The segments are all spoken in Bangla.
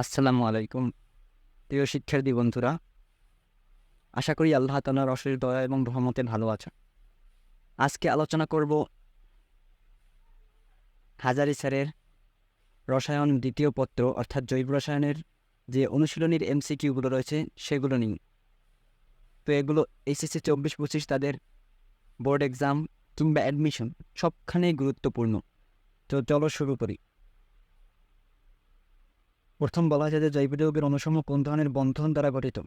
আসসালামু আলাইকুম। প্রিয় শিক্ষার্থী বন্ধুরা, আশা করি আল্লাহ তালার অশেষ দয়া এবং রহমতে ভালো আছো আজকে আলোচনা করব হাজারি স্যারের রসায়ন দ্বিতীয় পত্র, অর্থাৎ জৈব রসায়নের যে অনুশীলনীর এমসিকিউগুলো রয়েছে, সেগুলো নিয়ে। তো এগুলো এসএসসি চব্বিশ পঁচিশ তাদের বোর্ড এক্সাম কিংবা অ্যাডমিশন সবখানেই গুরুত্বপূর্ণ। তো চলো শুরু করি। প্রথম বলা যায় যে জৈব যৌগের অনুসম কোন ধরনের বন্ধন দ্বারা গঠিত?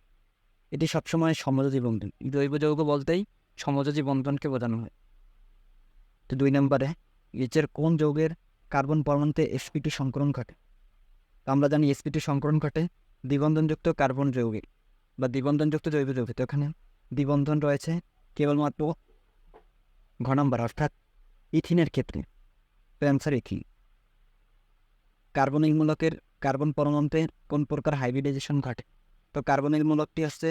এটি সবসময় সমযোজী বন্ধন। জৈব যৌগ বলতেই সমযোজী বন্ধনকে বোঝানো হয়। তো দুই নম্বরে নিচের কোন যৌগের কার্বন পরমাণুতে এসপিটি সংকরণ ঘটে? আমরা জানি এসপিটি সংকরণ ঘটে দ্বিবন্ধনযুক্ত কার্বন যৌগে বা দ্বিবন্ধনযুক্ত জৈব যৌগে। তো এখানে দ্বিবন্ধন রয়েছে কেবলমাত্র ঘ নম্বর, অর্থাৎ ইথিনের ক্ষেত্রে। তো অ্যান্সার ইথিন কার্বনিক মূলকের কার্বন পরমাণুতে কোন প্রকার হাইব্রিডাইজেশন ঘটে? তো কার্বনিক মূলকটি হচ্ছে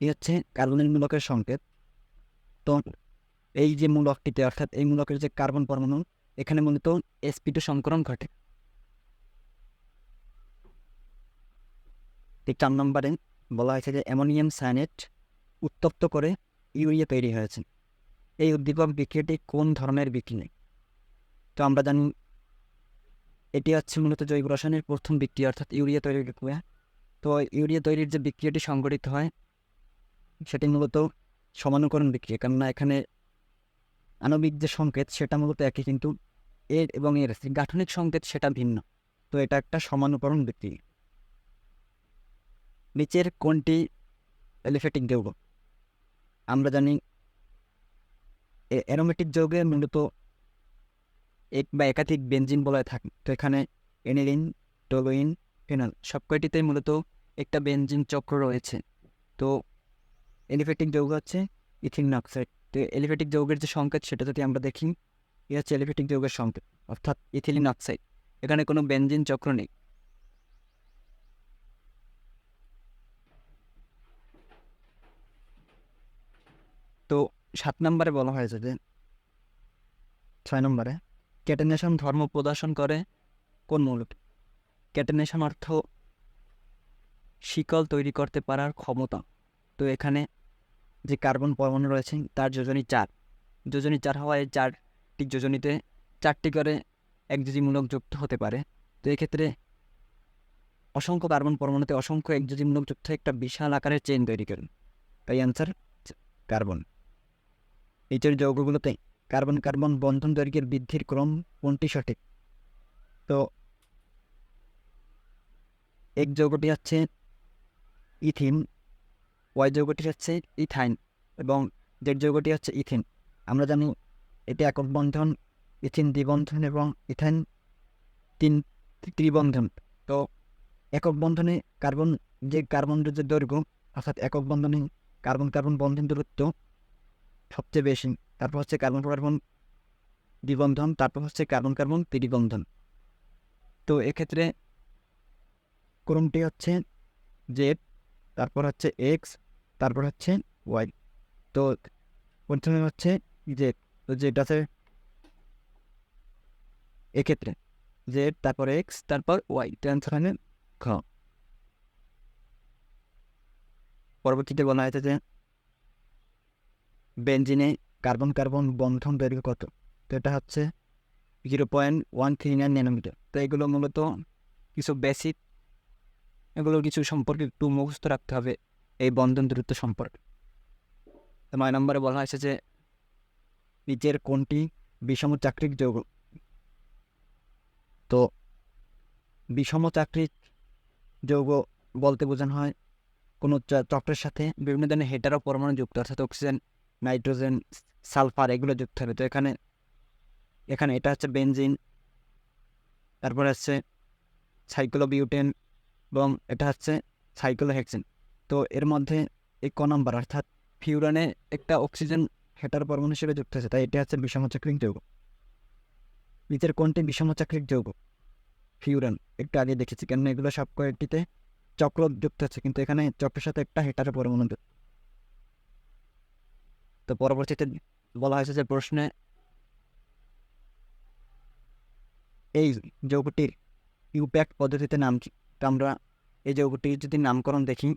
এই হচ্ছে কার্বনিক মূলকের সংকেত। তো এই যে মূলকটিতে, অর্থাৎ এই মূলকের যে কার্বন পরমাণু, এখানে মূলত এসপিটু সংকরণ ঘটে। ঠিক চার নম্বরে বলা হয়েছে যে অ্যামোনিয়াম সায়ানেট উত্তপ্ত করে ইউরিয়া তৈরি হয়েছে। এই উদ্দীপক বিক্রিয়াটি কোন ধরনের বিক্রিয়া? তো আমরা জানি এটি হচ্ছে মূলত জৈব রসায়নের প্রথম বিক্রিয়া, অর্থাৎ ইউরিয়া তৈরির প্রক্রিয়া। তো ইউরিয়া তৈরির যে বিক্রিয়াটি সংগঠিত হয়, সেটি মূলত সমানুকরণ বিক্রিয়া। কেননা এখানে আণবিক যে সংকেত, সেটা মূলত একই, কিন্তু এর এবং এর গাঠনিক সংকেত, সেটা ভিন্ন। তো এটা একটা সমানুকরণ বিক্রিয়া। নিচের কোনটি এলিফেটিক যৌগ। আমরা জানি অ্যারোমেটিক যৌগে মূলত এক বা একাধিক বেঞ্জিন বলায় থাকে। তো এখানে এনিলিন, টলোইন, ফেনল সব কয়টিতেই মূলত একটা বেঞ্জিন চক্র রয়েছে। তো এলিফেটিক যৌগ হচ্ছে ইথিন অক্সাইড। তো এলিফেটিক যৌগের যে সংকেত সেটা যদি আমরা দেখি, এ হচ্ছে এলিফেটিক যৌগের সংকেত, অর্থাৎ ইথিলিন অক্সাইড। এখানে কোনো বেঞ্জিন চক্র নেই। তো সাত নম্বরে বলা হয়েছে যে ছয় নম্বরে ক্যাটেনেশন ধর্ম প্রদর্শন করে কোন মৌলক? ক্যাটেনেশন অর্থ শিকল তৈরি করতে পারার ক্ষমতা। তো এখানে যে কার্বন পরমাণু রয়েছে, তার যোজনী চার। যোজনী চার হওয়ায় চারটি যোজনীতে চারটি করে একযোজীমূলক যুক্ত হতে পারে। তো এক্ষেত্রে অসংখ্য কার্বন পরমাণুতে অসংখ্য একযোজীমূলক যুক্ত একটা বিশাল আকারের চেন তৈরি করেন। তাই অ্যান্সার কার্বন এই নিচের যৌগগুলোতে কার্বন কার্বন বন্ধন দৈর্ঘ্যের বৃদ্ধির ক্রম কোনটি সঠিক? তো এক যৌগটি হচ্ছে ইথিন, ওয়াই যৌগটি হচ্ছে ইথাইন এবং জেড যৌগটি হচ্ছে ইথিন। আমরা জানি এটি একক বন্ধন, ইথিন দ্বিবন্ধন এবং ইথাইন তিন ত্রিবন্ধন। তো একক বন্ধনে কার্বন, যে কার্বন যে দৈর্ঘ্য, অর্থাৎ একক বন্ধনে কার্বন কার্বন বন্ধন দূরত্ব সবচেয়ে বেশি। তারপর হচ্ছে কার্বন কার্বন দ্বিবন্ধন, তারপর হচ্ছে কার্বন কার্বন ত্রিবন্ধন। তো এক্ষেত্রে ক্রমটি হচ্ছে জেড তারপর হচ্ছে এক্স তারপর হচ্ছে ওয়াই তো প্রথমে হচ্ছে জেড তো জেড আছে এক্ষেত্রে জেড তারপর এক্স তারপর ওয়াই হয় খ পরবর্তীতে বলা হয়েছে যে বেঞ্জিনে কার্বন কার্বন বন্ধন দৈর্ঘ্য কত? তো এটা হচ্ছে zero point one three nine nanometre তো এগুলো মূলত কিছু বেসিক এগুলো কিছু সম্পর্কে একটু মুখস্থ রাখতে হবে এই বন্ধন দূরত্ব সম্পর্কে। তো নয় নম্বরে বলা হয়েছে যে নিচের কোনটি বিষম চাকরিক যৌগ? তো বিষম চাকরিক যৌগ বলতে বোঝানো হয় কোনো চক্রের সাথে বিভিন্ন ধরনের হেটারো পরমাণু যুক্ত, অর্থাৎ অক্সিজেন নাইট্রোজেন, সালফার এগুলো যুক্ত হবে। তো এখানে এখানে এটা হচ্ছে বেনজিন, তারপরে হচ্ছে সাইক্লোবিউটেন এবং এটা হচ্ছে সাইক্লোহেক্সিন। তো এর মধ্যে এই ক নম্বর, অর্থাৎ ফিউরানে একটা অক্সিজেন হেটার পরমাণু হিসেবে যুক্ত আছে তাই এটা হচ্ছে বিষমচাকরিক যৌগ। নিচের কোনটি বিষমচাকরিক যৌগ? ফিউরান, একটু আগে দেখেছি কেন এগুলো সব কয়েকটিতে চক্র যুক্ত আছে, কিন্তু এখানে চক্রের সাথে একটা হেটারের পরমাণু যুক্ত। তো পরবর্তীতে বলা হয়েছে যে প্রশ্নে এই যৌগটির ইউপ্যাক পদ্ধতিতে নাম কি আমরা এই যৌগটির যদি নামকরণ দেখি,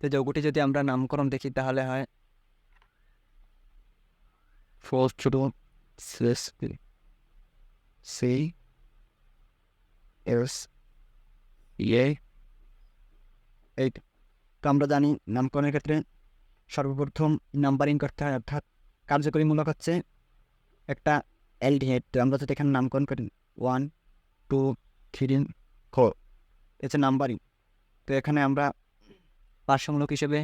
তো যৌগটি যদি আমরা নামকরণ দেখি তাহলে হয় সি এস ইয়ে এই। তো আমরা জানি নামকরণের ক্ষেত্রে সর্বপ্রথম নাম্বারিং করতে হয়, অর্থাৎ কার্যকরীমূলক হচ্ছে একটা এলডিহেড আমরা যদি এখানে নামকরণ করি ওয়ান টু থ্রি ফোর হচ্ছে নাম্বারিং তো এখানে আমরা পার্শ্বমূলক হিসেবে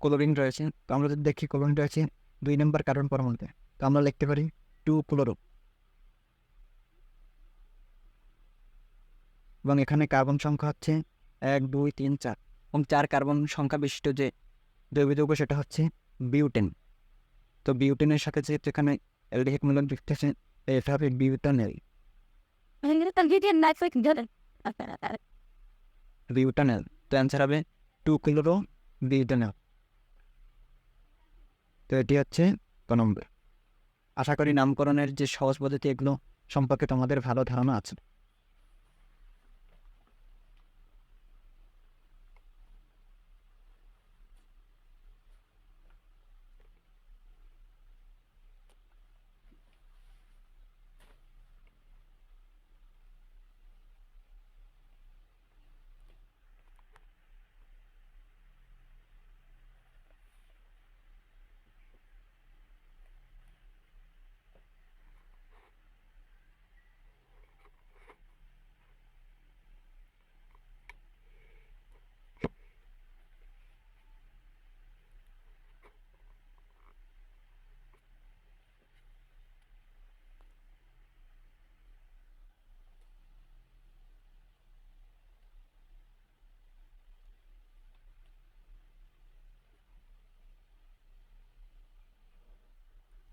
ক্লোরিন রয়েছে। তো আমরা যদি দেখি ক্লোরিন রয়েছে দুই নম্বর কার্বন পরমাণুতে, তো আমরা লিখতে পারি টু ক্লোরো এবং এখানে কার্বন সংখ্যা হচ্ছে এক, দুই, তিন, চার। এবং চার কার্বন সংখ্যা বিশিষ্ট যে জৈব যৌগ সেটা হচ্ছে বিউটেন। তো বিউটেনের সাথে যেহেতু এখানে অ্যালডিহাইড মিলন আছে এটা হবে বিউটানেল। good. বিউটানেল। তো অ্যান্সার হবে টু কিলোরো বিউটানেল। তো এটি হচ্ছে ক নম্বর। আশা করি নামকরণের যে সহজ পদ্ধতি এগুলো সম্পর্কে তোমাদের ভালো ধারণা আছে।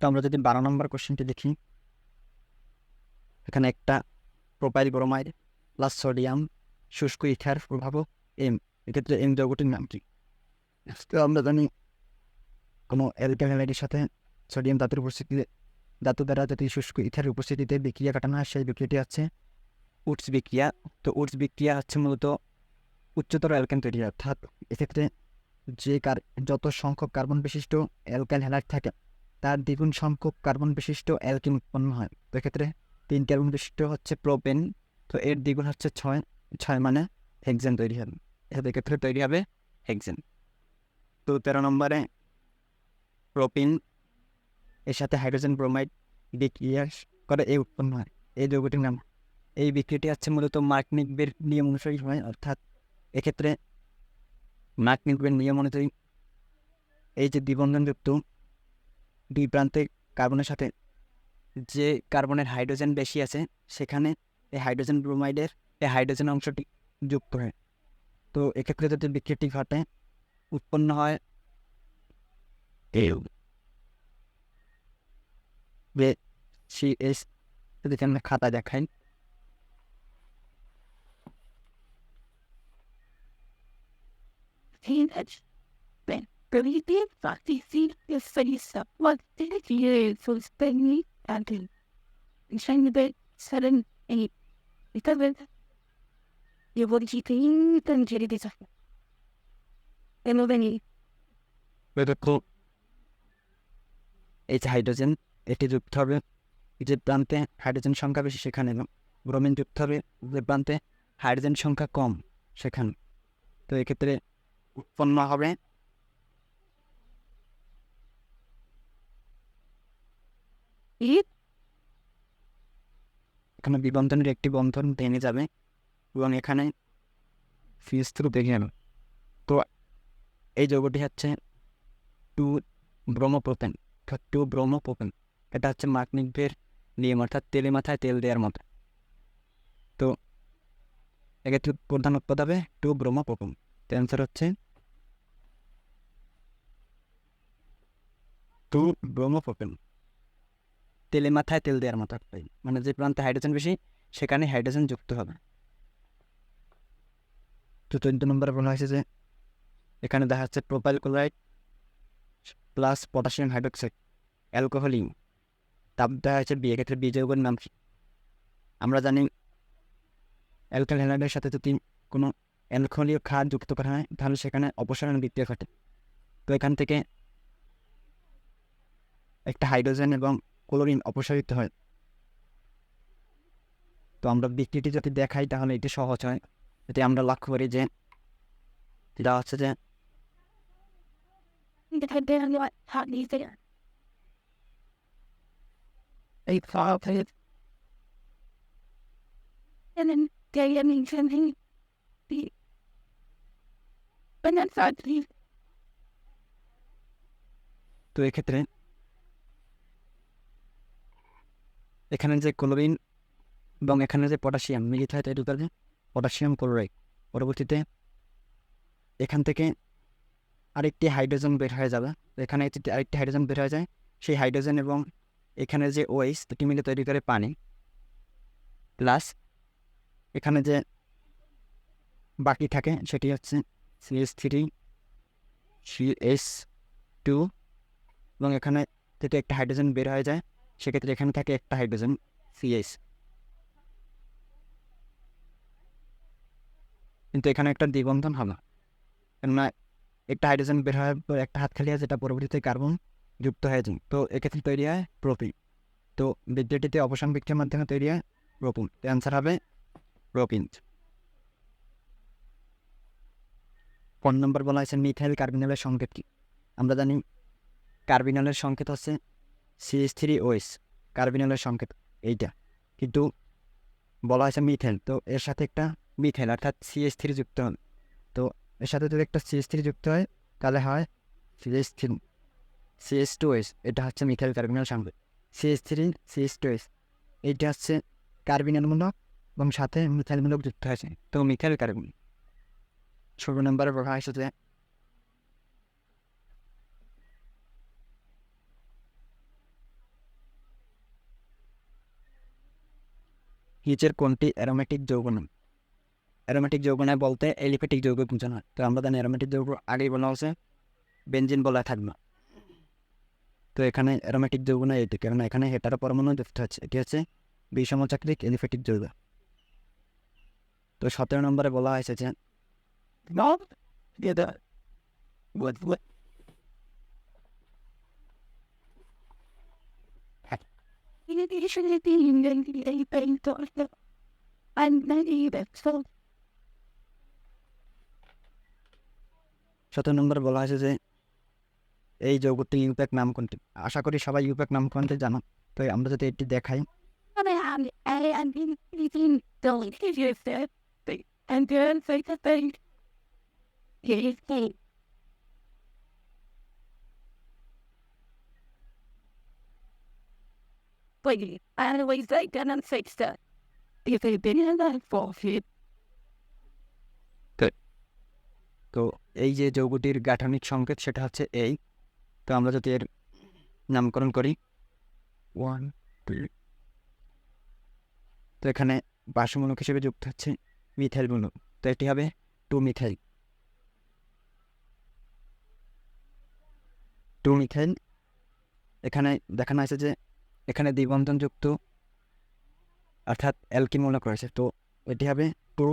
তো আমরা যদি বারো নম্বর কোশ্চেনটি দেখি এখানে একটা প্রোপাইল ব্রোমাইড, প্লাস সোডিয়াম, শুষ্ক ইথার প্রভাবক এম এক্ষেত্রে এম যৌগটির নাম কি তো আমরা জানি কোনো অ্যালকালাইডের সাথে সোডিয়াম ধাতুর উপস্থিতিতে ধাতু দ্বারা যদি শুষ্ক ইথার উপস্থিতিতে বিক্রিয়া কাটানো হয়, সেই বিক্রিয়াটি হচ্ছে উটস বিক্রিয়া তো উটস বিক্রিয়া হচ্ছে মূলত উচ্চতর অ্যালকেন তৈরি। অর্থাৎ এক্ষেত্রে যে কার, যত সংখ্যক কার্বন বিশিষ্ট অ্যালকাইল হ্যালাইড থাকে তার দ্বিগুণ সংখ্যক কার্বন বিশিষ্ট অ্যালকিন উৎপন্ন হয়। তো এক্ষেত্রে তিন কার্বন বিশিষ্ট হচ্ছে প্রোপেন, তো এর দ্বিগুণ হচ্ছে ছয় ছয় মানে হেক্সেন তৈরি হবে। এক্ষেত্রে তৈরি হবে হেক্সেন তো তেরো নম্বরে প্রোপিন, এর সাথে হাইড্রোজেন ব্রোমাইড বিক্রিয়া করে এই উৎপন্ন হয়। এই যৌগটির নাম, এই বিক্রিয়াটি হচ্ছে মূলত মার্কনিকবের নিয়ম অনুসারী হয়, অর্থাৎ এক্ষেত্রে মার্কনিকবের নিয়ম অনুযায়ী এই যে দ্বিবন্ধনযুক্ত দুই প্রান্তে কার্বনের সাথে যে কার্বনের হাইড্রোজেন বেশি আছে সেখানে এই হাইড্রোজেন ব্রোমাইডের এই হাইড্রোজেন অংশটি যুক্ত হয় তো এক্ষেত্রে যদি বিক্রিয়াটি ঘটে উৎপন্ন হয় যদি আমরা খাতা দেখাই Teenage. Ben, really deep, but the seed is very stuff. What did it hear? So spend me and then. And shine the bed, seven, eight. Because it. You would keep in the jelly this. And then he. এই যে হাইড্রোজেন এটি যুক্ত হবে যে প্রান্তে হাইড্রোজেন সংখ্যা বেশি সেখানে এবং ব্রোমিন যুক্ত হবে যে প্রান্তে হাইড্রোজেন সংখ্যা কম সেখানে তো এক্ষেত্রে উৎপন্ন হবে এখানে বিবন্ধনের একটি বন্ধন ভেঙে যাবে এবং এখানে থ্রু দেখে যাবে। তো এই যৌগটি হচ্ছে টু ব্রোমোপ্রোপেন টু ব্রোমোপ্রোপেন এটা হচ্ছে মার্কনিকভের নিয়ম, অর্থাৎ তেলে মাথায় তেল দেওয়ার মতো। তো এক্ষেত্রে প্রধান উৎপাদ হবে টু ব্রোমোপ্রোপেন তো অ্যান্সার হচ্ছে টু ব্রোমোপ্রোপেন তেলে মাথায় তেল দেওয়ার মতো একটা মানে যে প্রান্তে হাইড্রোজেন বেশি, সেখানে হাইড্রোজেন যুক্ত হবে। তো চোদ্দ নম্বরে বলা হয়েছে যে, এখানে দেখা যাচ্ছে propyl chloride plus potassium hydroxide অ্যালকোহলিং তাপ দেখা যাচ্ছে বি এক্ষেত্রে বি যৌগের নাম কি? আমরা জানি অ্যালকাল সাথে যদি কোনো অ্যালকোহলীয় ক্ষার যুক্ত করা হয়, তাহলে সেখানে অপসারণ বিক্রিয়া ঘটে। তো এখান থেকে একটা হাইড্রোজেন এবং ক্লোরিন অপসারিত হয়। তো আমরা বিক্রিটি যদি দেখাই তাহলে এটি সহজ হয়। যদি আমরা লক্ষ্য করি যে যেটা হচ্ছে যে on how you there. A problem. And then they I mean something the but that's not the তো এক্ষেত্রে এখানে যে ক্লোরিন এবং এখানে যে পটাশিয়াম মিলিত হয় তৈরি করে পটাশিয়াম ক্লোরাইড। পরবর্তীতে এখান থেকে আরেকটি হাইড্রোজেন বের হয়ে যাবে। এখানে আরেকটি হাইড্রোজেন বের হয়ে যায়। সেই হাইড্রোজেন এবং এখানে যে ওয়েস দুটি মিলে তৈরি করে পানি। প্লাস এখানে যে বাকি থাকে, সেটি হচ্ছে সিএস থ্রি সিএস টু এবং এখানে যদি একটা হাইড্রোজেন বের হয়ে যায়। সেক্ষেত্রে এখানে থাকে একটা হাইড্রোজেন সিএস কিন্তু এখানে একটা দ্বিবন্ধন হবে কেননা একটা হাইড্রোজেন বের হওয়ার পর একটা হাত খালি আছে যেটা পরবর্তীতে কার্বন যুক্ত হয়ে যায়। তো এক্ষেত্রে তৈরি হয় প্রোপিন। তো বিদ্যুটিতে অবসান বিক্রিয়ার মাধ্যমে তৈরি হয় প্রোপিন। তো অ্যান্সার হবে প্রোপিন। ফোন নম্বর বলা হয়েছে, মিথাইল কার্বিনালের সংকেত কি? আমরা জানি কার্বিনালের সংকেত হচ্ছে সিএস থ্রি ওয়েস কার্বিনালের সংকেত, এইটা। কিন্তু বলা হয়েছে মিথেল তো এর সাথে একটা মিথেল অর্থাৎ সিএস থ্রি যুক্ত হবে। তো এর সাথে যদি একটা সিএস থ্রি যুক্ত হয়, তাহলে হয় CS three CS two S এটা হচ্ছে মিথাইল কার্বিনাল সংকেত। CS three CS two S এইটা হচ্ছে কার্বিনালমূলক এবং সাথে মিথাইলমূলক যুক্ত হয়েছে। তো মিথাইল কার্বিন ষোলো নম্বরে বলা হয়েছে নিচের কোনটি অ্যারোমেটিক যৌগ নাম অ্যারোমেটিক যৌগ নয় বলতে এলিফেটিক যৌগ বোঝানো হয়। তো আমরা জানি অ্যারোমেটিক যৌগ আগেই বলা হচ্ছে বেঞ্জিন বলা থাকবে। তো এখানে অ্যারোমেটিক যৌগ নয় এটি কারণ এখানে হেটারো পরমাণু যুক্ত হচ্ছে এটি হচ্ছে বিষমচাকরিক এলিফেটিক যৌগ। তো সতেরো নম্বরে বলা হয়েছে যে the the the then সতেরো নম্বরে বলা হয়েছে যে এই যৌগটি ইউপ্যাক নাম কোনটি আশা করি সবাই ইউপ্যাক নাম কোনটি জানো তো আমরা যদি এটি দেখাই and I and and anything don't give you that and then say the thing But I always like that and say stuff. If been in that forfeit, তো এই যে যৌগটির গাঠনিক সংকেত সেটা হচ্ছে এই তো আমরা যদি এর নামকরণ করি ওয়ান টু তো এখানে বাসমূলক হিসেবে যুক্ত হচ্ছে মিথাইল মূলক। তো এটি হবে টু মিথাইল টু মিথাইল এখানে দেখানো হয়েছে যে এখানে দ্বিবন্ধন যুক্ত অর্থাৎ অ্যালকিন মূলক রয়েছে তো এটি হবে two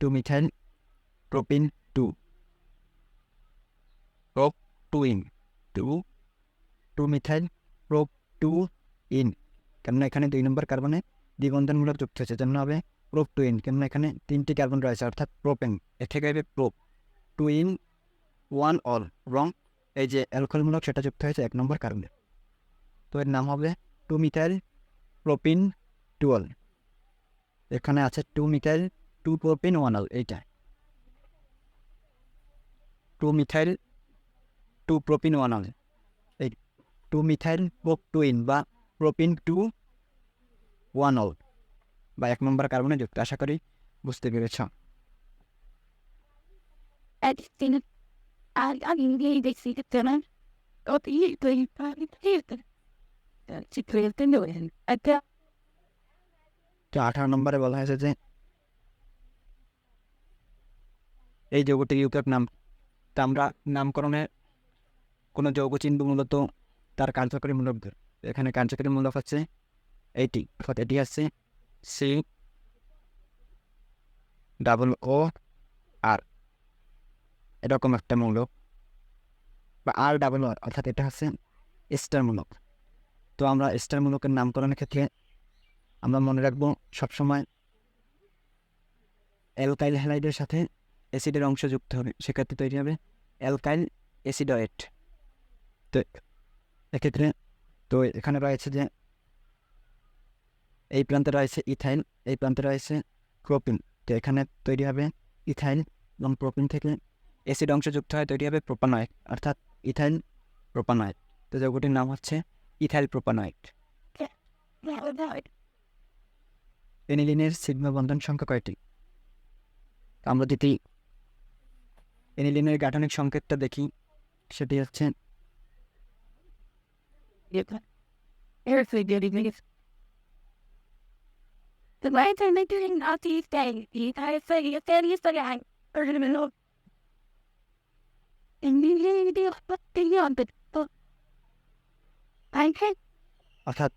two methyl propene two prop two ene two two methyl prop two ene কেননা এখানে দুই নম্বর কার্বনে দ্বিবন্ধনমূলক যুক্ত হয়েছে যেমন হবে প্রোপ টু ইন কেননা এখানে তিনটি কার্বন রয়েছে অর্থাৎ প্রোপেন এর থেকে হবে prop two ene one ol রং এই যে অ্যালকোহলমূলক সেটা যুক্ত হয়েছে এক নম্বর কার্বনে তো এর নাম হবে টু মিথাইল প্রোপিন টুয়েল এখানে আছে two methyl two propene one ol এইটা। Two methyl two propene one ol এই টু মিথাইল প্রোপ টুইন বা প্রোপিন টু ওয়ান অল বা এক নম্বর কার্বনে যুক্ত। আশা করি বুঝতে পেরেছ। আঠারো নম্বরে বলা হয়েছে যে এই যৌগটির ইউক্যাক নাম তা আমরা নামকরণে কোনো যৌগ চিনব মূলত তার কার্যকরী মূলক এখানে কার্যকরী মূলক হচ্ছে এইটি অর্থাৎ এটি হচ্ছে সি ডাবল ও আর এরকম একটা মূলক বা আর ডাবল আর অর্থাৎ এটা হচ্ছে স্টার মূলক। তো আমরা স্টার মূলকের নামকরণের ক্ষেত্রে আমরা মনে রাখব সবসময় অ্যালকাইল হ্যালাইডের সাথে অ্যাসিডের অংশ যুক্ত হবে, সেক্ষেত্রে তৈরি হবে অ্যালকাইল অ্যাসিডয়েট তো এক্ষেত্রে তো এখানে রয়েছে যে এই প্রান্তে রয়েছে ইথাইল এই প্রান্তে রয়েছে প্রোপিন তো এখানে তৈরি হবে ইথাইল এবং প্রোপিন থেকে অ্যাসিড অংশ যুক্ত হয়, তৈরি হবে প্রোপানয়েড অর্থাৎ ইথাইল প্রোপানয়েড তো যৌগটির নাম হচ্ছে ইথাইল প্রোপানয়েড এনিলিনের সিগমা বন্ধন সংখ্যা কয়টি আমরা যদি এনিলিনের গাঠনিক সংকেতটা দেখি, সেটি হচ্ছে the. The lights are making out these days. These guys say you অর্থাৎ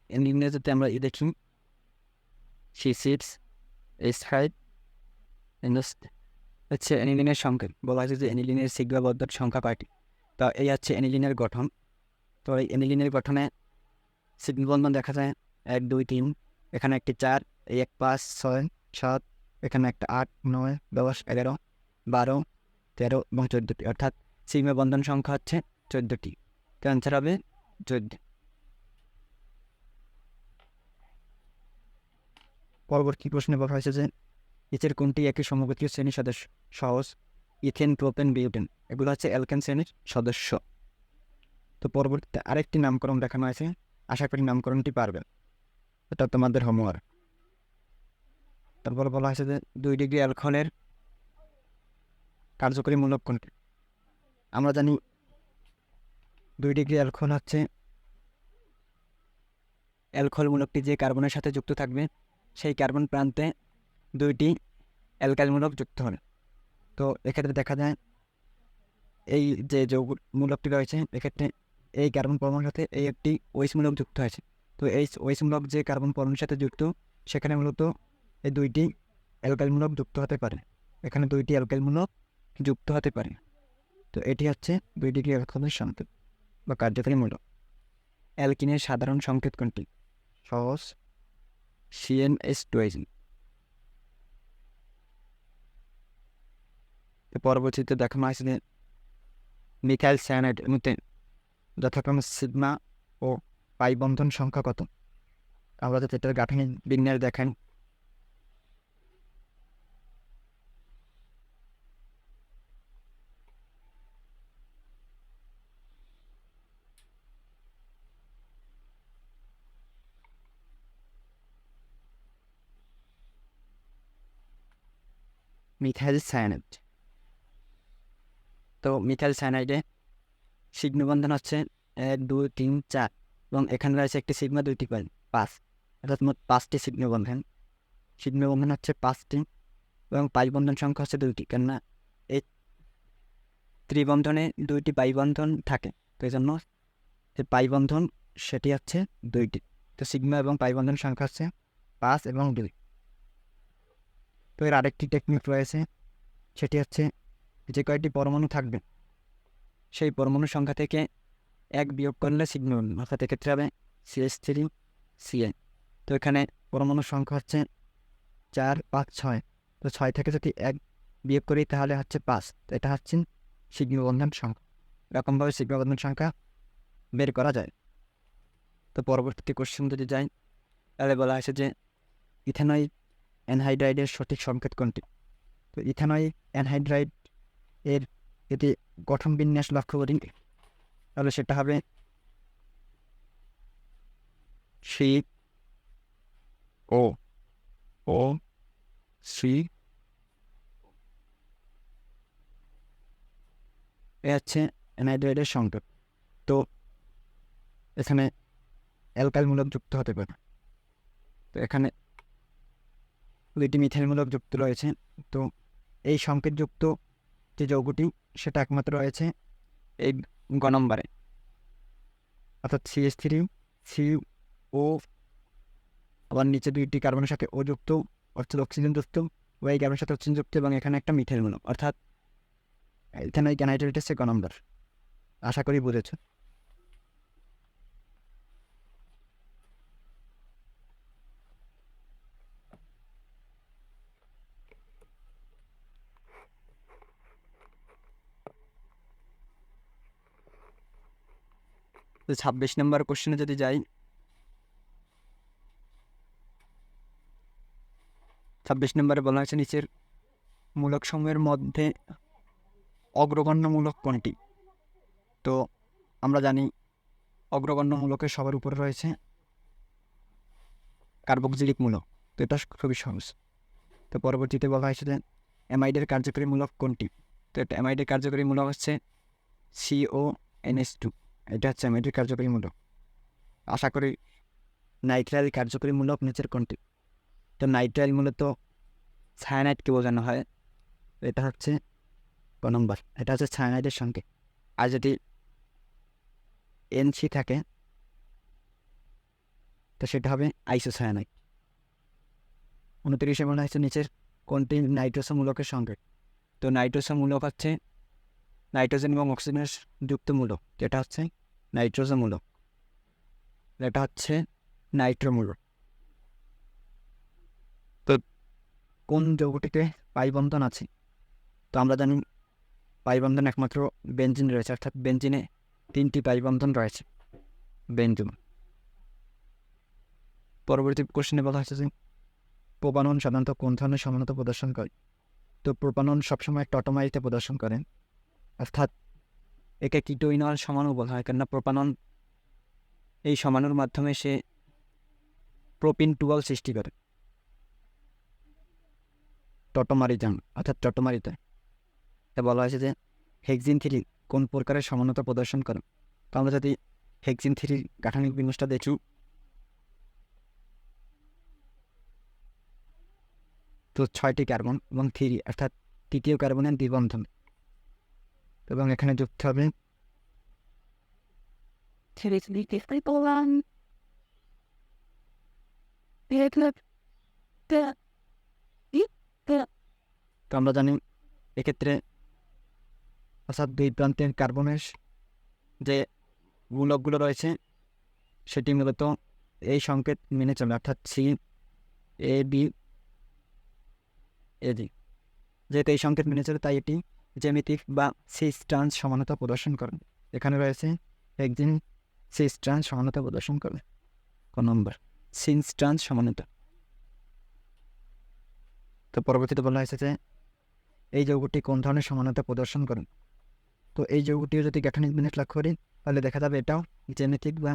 যদি আমরা দেখি সি সিটস হচ্ছে এনিলিনের সংকেত বলা হয়েছে যে সংখ্যা কয়টি? তো এই হচ্ছে এনিলিনের গঠন। তো এই এনিলিনের গঠনে সিগমা বন্ধন দেখা যায় এক, দুই, তিন, এখানে একটি চার এক, পাঁচ, ছয়, সাত, এখানে একটা আট, নয়, দশ, এগারো, বারো, তেরো এবং চোদ্দোটি। অর্থাৎ সিগমা বন্ধন সংখ্যা হচ্ছে চোদ্দোটি। তো অ্যান্সার হবে চোদ্দ। পরবর্তী প্রশ্নে বলা হয়েছে যে নিচের কোনটি একই সমগোত্রীয় শ্রেণির সদস্য? সহজ। ইথেন, প্রোপেন, বিউটেন, এগুলো হচ্ছে অ্যালকেন শ্রেণির সদস্য। তো পরবর্তীতে আরেকটি নামকরণ দেখানো হয়েছে। আশা করি নামকরণটি পারবেন। এটা তোমাদের হোমওয়ার্ক তারপর বলা হয়েছে যে, দুই ডিগ্রি অ্যালকোহলের কার্যকরী মূলক কোনটি? আমরা জানি দুই ডিগ্রি অ্যালকোহল হচ্ছে অ্যালকোহল মূলকটি যে কার্বনের সাথে যুক্ত থাকবে, সেই কার্বন প্রান্তে দুইটি অ্যালকাইল মূলক যুক্ত হবে তো এক্ষেত্রে দেখা যায় এই যে যৌগ মূলকটি রয়েছে, এক্ষেত্রে এই কার্বন পরমাণুর সাথে এই একটি মূলক যুক্ত হয়েছে। তো এই মূলক যে কার্বন পরমাণুর সাথে যুক্ত, সেখানে মূলত এই দুইটি অ্যালকাইল মূলক যুক্ত হতে পারে। এখানে দুইটি অ্যালকাইল মূলক যুক্ত হতে পারে। তো এটি হচ্ছে দুই ডিগ্রি সংকেত বা কার্যকরী মূলক অ্যালকিনের সাধারণ সংকেত কোনটি? সহজ। সিএনএস টুয়েলভ পরবর্তীতে দেখানো হয়েছে যে মিথাইল সায়ানাইড মধ্যে যথাক্রমে সিগমা ও পাই বন্ধন সংখ্যা কত? আমরা যদি এটার গাঠনিক বিন্যাস দেখেন মিথাইল সায়ানাইড। তো মিথাইল সায়ানাইডে সিগ্নবন্ধন হচ্ছে এক, দুই, তিন, চার এবং এখানে রয়েছে একটি সিগমা, দুইটি পাই পাঁচ। অর্থাৎ মোট পাঁচটি সিগ্নবন্ধন সিগ্নবন্ধন হচ্ছে পাঁচটি এবং পাই বন্ধন সংখ্যা হচ্ছে দুইটি কেননা এই ত্রিবন্ধনে দুইটি পাই বন্ধন থাকে। তো এই জন্য যে পাই বন্ধন সেটি হচ্ছে দুইটি। তো সিগমা এবং পাই বন্ধন সংখ্যা হচ্ছে পাঁচ এবং দুই। তো এর আরেকটি টেকনিক রয়েছে, সেটি হচ্ছে যে কয়টি পরমাণু থাকবে। সেই পরমাণু সংখ্যা থেকে এক বিয়োগ করলে সিগনল অর্থাৎ এক্ষেত্রে হবে সিএস থ্রি সিএ তো এখানে পরমাণুর সংখ্যা হচ্ছে চার পাঁচ ছয়। তো ছয় থেকে যদি এক বিয়োগ করি, তাহলে হচ্ছে পাঁচ। তো এটা হচ্ছে সিগ্নবন্ধন সংখ্যা। এরকমভাবে সিগ্নবন্ধন সংখ্যা বের করা যায়। তো পরবর্তী কোশ্চেন যদি যাই, তাহলে বলা হয়েছে যে ইথানয় অ্যানহাইড্রাইডের সঠিক সংকেত কোনটি? তো ইথানয় অ্যানহাইড্রাইড এর যদি গঠন বিন্যাস লক্ষ্য করি, তাহলে সেটা হবে সি ও ও সি এ হচ্ছে অ্যানাইড্রাইডের সংকেত। তো এখানে অ্যালকাইল মূলক যুক্ত হতে পারে। তো এখানে দুইটি মিথাইল মূলক যুক্ত রয়েছে। তো এই সংকেতযুক্ত যে যৌগটি, সেটা একমাত্র রয়েছে এই গ নম্বরে। অর্থাৎ সিএস থ্রি সি ও আবার নিচে দুইটি কার্বনের সাথে ও যুক্ত, অর্থাৎ অক্সিজেন যুক্ত ও এই কার্বনের সাথে অক্সিজেন যুক্ত এবং এখানে একটা মিথেন মূলক অর্থাৎ এখানে ওই হচ্ছে ক নম্বর। আশা করি বুঝেছ। তো ছাব্বিশ নম্বর কোশ্চেনে যদি যাই। ছাব্বিশ নম্বরে বলা হয়েছে নিচের মূলক সমূহের মধ্যে অগ্রগণ্য মূলক কোনটি? তো আমরা জানি অগ্রগণ্য মূলকের সবার উপরে রয়েছে কার্বক্সিলিক মূলক। তো এটা খুবই সহজ। তো পরবর্তীতে বলা হয়েছে যে অ্যামাইডের কার্যকরী মূলক কোনটি? তো এটা অ্যামাইডের কার্যকরী মূলক হচ্ছে সিও এনএস টু এটা হচ্ছে অ্যামাইডের কার্যকরী মূলক আশা করি নাইট্রাইল কার্যকরী নিচের কোনটি তো নাইট্রাইল মূলত সায়ানাইডকে বোঝানো হয়। এটা হচ্ছে ক নম্বর। এটা হচ্ছে সায়ানাইডের সঙ্গে। আর যদি এনসি থাকে, তো সেটা হবে আইসোসায়ানাইড উনত্রিশে মনে হচ্ছে নিচের কোনটি নাইট্রোসা মূলকের সঙ্গে? তো নাইট্রোসা মূলক হচ্ছে নাইট্রোজেন এবং অক্সিজেনের যুক্ত মূলক যেটা হচ্ছে নাইট্রোজা মূলক এটা হচ্ছে নাইট্রো মূলক তো কোন যৌগটিতে পাইবন্ধন আছে? তো আমরা জানি পাইবন্ধন একমাত্র বেঞ্জিন রয়েছে, অর্থাৎ বেঞ্জিনে তিনটি পাইবন্ধন রয়েছে বেঞ্জুম পরবর্তী কোশ্চেনে বলা হয়েছে যে প্রোপানন সাধারণত কোন ধরনের সমানতা প্রদর্শন করে? তো প্রোপানন সবসময় টটোমাইতে প্রদর্শন করেন অর্থাৎ একে কিটোইনল সমানও বলা হয়। কেননা প্রোপানন এই সমানুর মাধ্যমে সে প্রোপিন টুয়েল সৃষ্টি করে। টটোমারিজাম অর্থাৎ টটোমারিতে। তা বলা হয়েছে যে হেক্সিন থ্রি কোন প্রকারের সমানতা প্রদর্শন করে? তো আমরা যদি হেক্সিন থ্রির গাঠনিক বিন্যাসটা দেখি। তো ছয়টি কার্বন এবং থ্রি, অর্থাৎ তৃতীয় কার্বনের দ্বিবন্ধন এবং এখানে যুক্ত হবে. তো আমরা জানি এক্ষেত্রে অর্থাৎ দুই প্রান্তের কার্বনের যে মূলকগুলো রয়েছে সেটি মূলত এই সংকেত মেনে চলে অর্থাৎ C A B A D যেহেতু এই সংকেত মেনে চলে তাই এটি জ্যামিতিক বা সিস ট্রান্স সমানতা প্রদর্শন করেন। এখানে রয়েছে একদিন সিস ট্রান্স সমানতা প্রদর্শন করে ক নম্বর সিন্স ট্রান্স সমানতা। তো পরবর্তীতে বলা হয়েছে যে এই যৌগটি কোন ধরনের সমানতা প্রদর্শন করেন তো এই যৌগটিও যদি গাঠনিক বিন্যাস লক্ষ্য করি, তাহলে দেখা যাবে এটাও জেনেটিক বা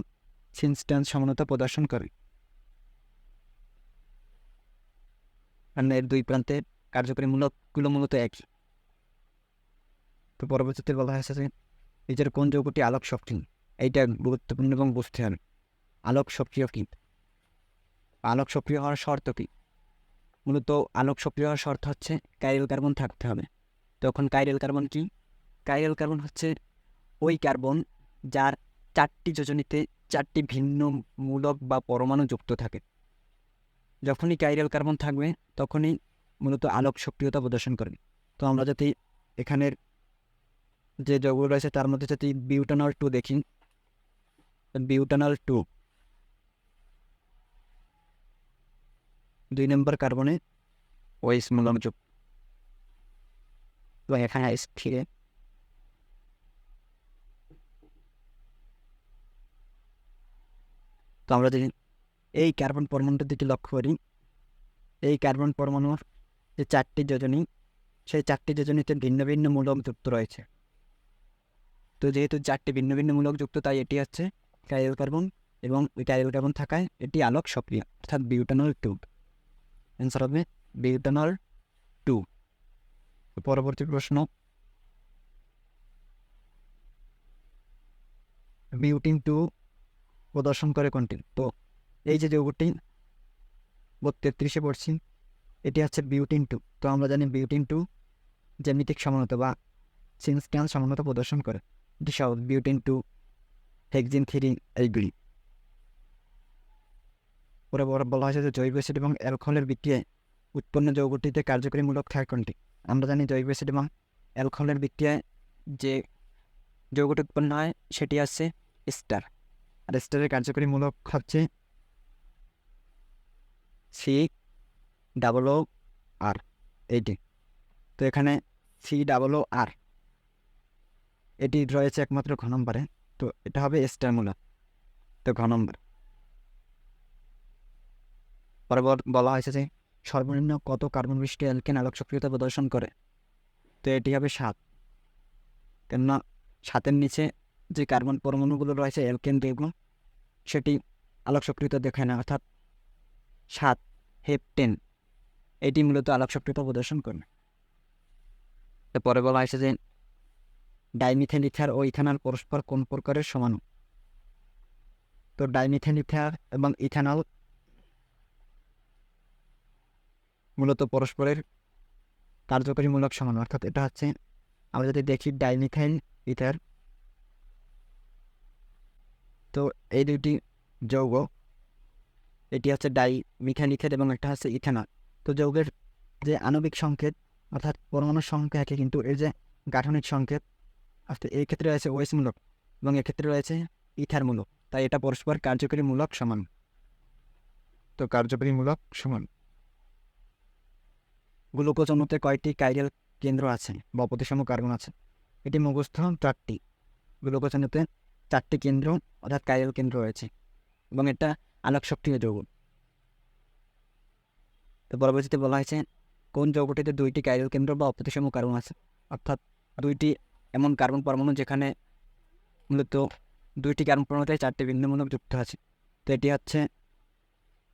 সিনস্ট্যান্স সমানতা প্রদর্শন করে। কারণ এর দুই প্রান্তে কার্যকরী মূলকগুলো মূলত একই। তো পরবর্তীতে বলা হয়েছে যে নিজের কোন যৌগটি আলোক শক্তি এইটা গুরুত্বপূর্ণ এবং বুঝতে হবে। আলোক সক্রিয় কী? আলোক সক্রিয় হওয়ার শর্ত কী? মূলত আলোক সক্রিয় হওয়ার শর্ত হচ্ছে কাইরেল কার্বন থাকতে হবে। তখন কাইরেল কার্বন কি? কাইরেল কার্বন হচ্ছে ওই কার্বন যার চারটি যোজনীতে চারটি ভিন্ন মূলক বা পরমাণু যুক্ত থাকে। যখনই কাইরেল কার্বন থাকবে, তখনই মূলত আলোক সক্রিয়তা প্রদর্শন করবে। তো আমরা যদি এখানের যে যৌগ রয়েছে, তার মধ্যে যদি বিউটানল টু দেখি। বিউটানল টু দুই নম্বর কার্বনে ওয়েস মূলক যুক্ত তো এখানে স্থিরে তো আমরা যদি এই কার্বন পরমাণুটার দিকে লক্ষ্য করি, এই কার্বন পরমাণুর যে চারটি যোজনী, সেই চারটি যোজনীতে ভিন্ন ভিন্ন মূলক যুক্ত রয়েছে। তো যেহেতু চারটি ভিন্ন ভিন্ন মূলক যুক্ত, তাই এটি হচ্ছে কাইরেল কার্বন এবং ওই কাইরেল কার্বন থাকায় এটি আলোক সক্রিয়, অর্থাৎ বিউটানল টু। অ্যান্সার হবে বিউটানল টু। পরবর্তী প্রশ্ন। বিউটিন টু প্রদর্শন করে কোনটি? তো এই যে যৌগটি তেত্রিশে পড়ছি, এটি হচ্ছে বিউটিন টু। তো আমরা জানি বিউটিন টু জ্যামিতিক সমানতা বা সিনস্ট্যান্স সমানতা প্রদর্শন করে। সব বিউটেন টু হেক্সিন থ্রি এইগুলি পরে বলা- বলা হয়েছে যে জৈব অ্যাসিড এবং অ্যালকোহলের বিক্রিয়ায় উৎপন্ন যৌগটিতে কার্যকরীমূলক থাকে কোনটি আমরা জানি জৈব অ্যাসিড এবং অ্যালকোহলের বিক্রিয়ায় যে যৌগটি উৎপন্ন হয়, সেটি আছে স্টার আর স্টারের কার্যকরীমূলক হচ্ছে সি ডাবল ও আর এইটি তো এখানে সি ডাবল ও আর এটি রয়েছে একমাত্র ঘ নম্বরে। তো এটা হবে স্টার মূলক। তো ঘ নম্বর। পরে বলা হয়েছে যে সর্বনিম্ন কত কার্বন বিশিষ্ট অ্যালকেন আলোক সক্রিয়তা প্রদর্শন করে? তো এটি হবে সাত। কেননা সাতের নিচে যে কার্বন পরমাণুগুলো রয়েছে অ্যালকেন যেগুলো, সেটি আলোক সক্রিয়তা দেখায় না। অর্থাৎ সাত হেপটেন এটি মূলত আলোক সক্রিয়তা প্রদর্শন করে। পরে বলা হয়েছে যে ডাইমিথেন ইথার ও ইথানল পরস্পর কোন প্রকারের সমান? তো ডাইমিথেন ইথার এবং ইথানল মূলত পরস্পরের কার্যকরীমূলক সমান, অর্থাৎ এটা হচ্ছে আমরা যদি দেখি ডাইমিথাইল ইথার, তো এই দুইটি যৌগ, এটি হচ্ছে ডাই মিথাইল ইথার এবং একটা হচ্ছে ইথানল। তো যৌগের যে আণবিক সংকেত, অর্থাৎ পরমাণু সংখ্যা একই কিন্তু এর যে গাঠনিক সংকেত অর্থাৎ এই ক্ষেত্রে রয়েছে ওয়েসমূলক এবং এক্ষেত্রে রয়েছে ইথারমূলক। তাই এটা পরস্পর কার্যকরীমূলক সমান। তো কার্যকরীমূলক সমান। গ্লুকোজ অণুতে কয়টি কাইরাল কেন্দ্র আছে বা প্রতিসম কার্বন আছে? এটি মুখস্থ চারটি। গ্লুকোজ অণুতে চারটি কেন্দ্র অর্থাৎ কাইরাল কেন্দ্র রয়েছে এবং এটা আলোক সক্রিয় যৌগ। তো পরবর্তীতে বলা হয়েছে কোন যৌগটিতে দুইটি কাইরাল কেন্দ্র বা অপ্রতিসম কার্বন আছে? অর্থাৎ দুইটি এমন কার্বন পরমাণু যেখানে মূলত দুইটি কার্বন পরমাণুতে চারটি বিন্দুমূলক যুক্ত আছে। তো এটি হচ্ছে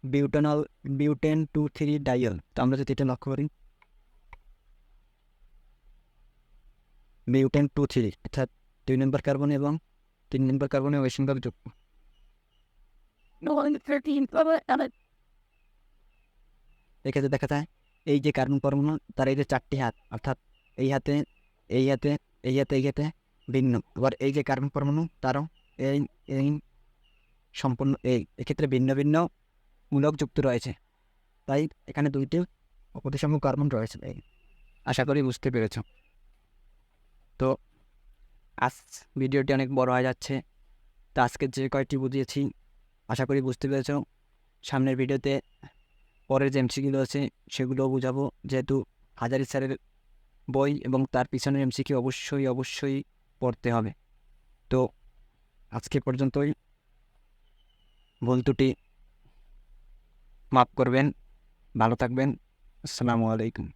বিউটেনল, বিউটেন টু থ্রি ডাইল তো আমরা যদি এটা লক্ষ্য করি। বিউটেন টু থ্রি, অর্থাৎ দুই নম্বর কার্বন এবং তিন নম্বর কার্বনে ওই সংখ্যক যুক্ত। এক্ষেত্রে দেখা যায়, এই যে কার্বন পরমাণু, তার এই যে চারটি হাত, অর্থাৎ এই হাতে এই হাতে এই হাতে ভিন্ন এবার এই যে কার্বন পরমাণু তারও এই এই সম্পূর্ণ এই এক্ষেত্রে ভিন্ন ভিন্ন মূলক যুক্ত রয়েছে তাই এখানে দুইটি অপ্রতিসম কার্বন রয়েছে এই আশা করি বুঝতে পেরেছ তো আজ ভিডিওটি অনেক বড় হয়ে যাচ্ছে তো আজকে যে কয়টি বুঝিয়েছি আশা করি বুঝতে পেরেছ সামনের ভিডিওতে পরের যে এমসিকিউগুলো আছে সেগুলোও বুঝাবো যেহেতু হাজারি স্যারের বই এবং তার পিছনের এমসিকে অবশ্যই অবশ্যই পড়তে হবে। তো আজকে পর্যন্তই। ভুল ত্রুটি মাফ করবেন। ভালো থাকবেন। আসসালামু আলাইকুম।